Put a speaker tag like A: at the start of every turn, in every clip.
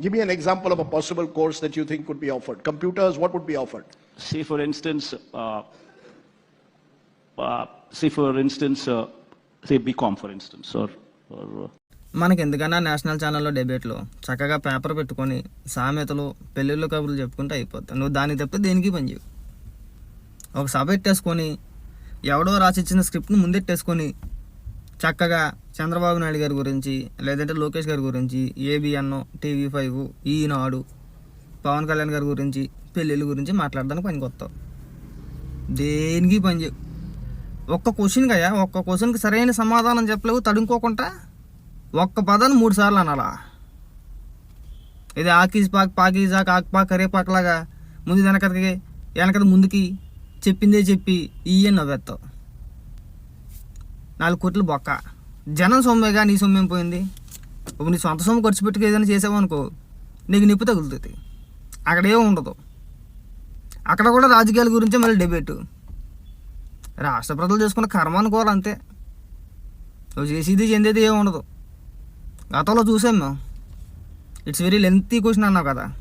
A: Give me an example of a possible course that you think could be offered. Computers, what would be offered?
B: Say for instance, uh, uh, say for instance, uh, say BCom for instance, or, or uh,
C: మనకి ఎందుకన్నా national ఛానల్లో డెబేట్లో చక్కగా paper పెట్టుకొని సామెతలు పెళ్ళిళ్ళు కబుర్లు చెప్పుకుంటే అయిపోతాయి నువ్వు దానికి తప్పితే దేనికి పని చేయవు ఒక సభ పెట్టేసుకొని ఎవడో రాసిచ్చిన స్క్రిప్ట్ని ముందెట్టేసుకొని చక్కగా చంద్రబాబు నాయుడు గారి గురించి లేదంటే లోకేష్ గారి గురించి ABN TV five Eenadu Pawan Kalyan గారి గురించి పెళ్ళిళ్ళ గురించి మాట్లాడడానికి పనికొస్తావు దేనికి పని చేయవు ఒక్క క్వశ్చన్ అయ్యా ఒక్క క్వశ్చన్కి సరైన సమాధానం చెప్పలేవు తడుముకోకుండా ఒక్క పదాన్ని మూడు సార్లు అనాలా? ఇది ఆకీజ్ పాక్ పాకీజా కాక్ పాక్ కరేపాక్ లాగా ముందు వెనకకి వెనకది ముందుకి చెప్పిందే చెప్పి ఇయ్యే నవ్వేస్తావు. నాలుగు కోట్లు బొక్క. జనం సొమ్మేగా నీ సొమ్మేం పోయింది? ఇప్పుడు నీ సొంత సొమ్ము ఖర్చు పెట్టుకు ఏదైనా చేసావు అనుకో నీకు నిప్పు తగులుతుంది. అక్కడే ఉండదు. అక్కడ కూడా రాజకీయాల గురించి మళ్ళీ డిబేటు. రాష్ట్ర ప్రజలు చేసుకున్న కర్మ అనుకోవాలి అంతే. నువ్వు చేసేది చెందేది ఏమి ఉండదు. గతంలో చూసాం మేము. ఇట్స్ వెరీ లెంతీ క్వశ్చన్ అన్నావు కదా.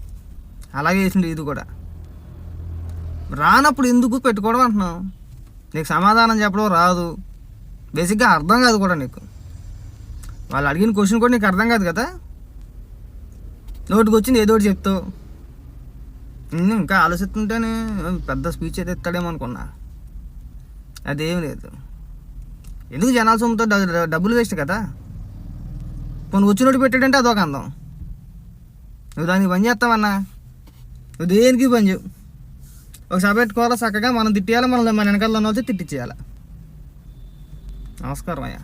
C: అలాగే చేసింది ఇది కూడా. రానప్పుడు ఎందుకు పెట్టుకోవడం అంటున్నావు? నీకు సమాధానం చెప్పడం రాదు. బేసిక్గా అర్థం కాదు కూడా నీకు. వాళ్ళు అడిగిన క్వశ్చన్ కూడా నీకు అర్థం కాదు కదా? నోటికి వచ్చింది ఏదో ఒకటి చెప్తావు ఇంకా ఆలోచిస్తుంటేనే పెద్ద స్పీచ్ అయితే ఇస్తాడేమో అనుకున్నా. అదేం లేదు. ఎందుకు జనాల సొమ్ముతో డ- డబ్బులు వేస్ట్ కదా? పోనీ వచ్చినట్టు పెట్టాడంటే అదొక అందం. నువ్వు దానికి పని చేస్తావన్నా? నువ్వు దేనికి పని చేయవు ఒక సభ పెట్టుకోవాలా చక్కగా? మనం తిట్టేయాలి? మనం మన వెనకాల ఉన్న వాళ్ళతో తిట్టించేయాలి నమస్కారం అయ్యా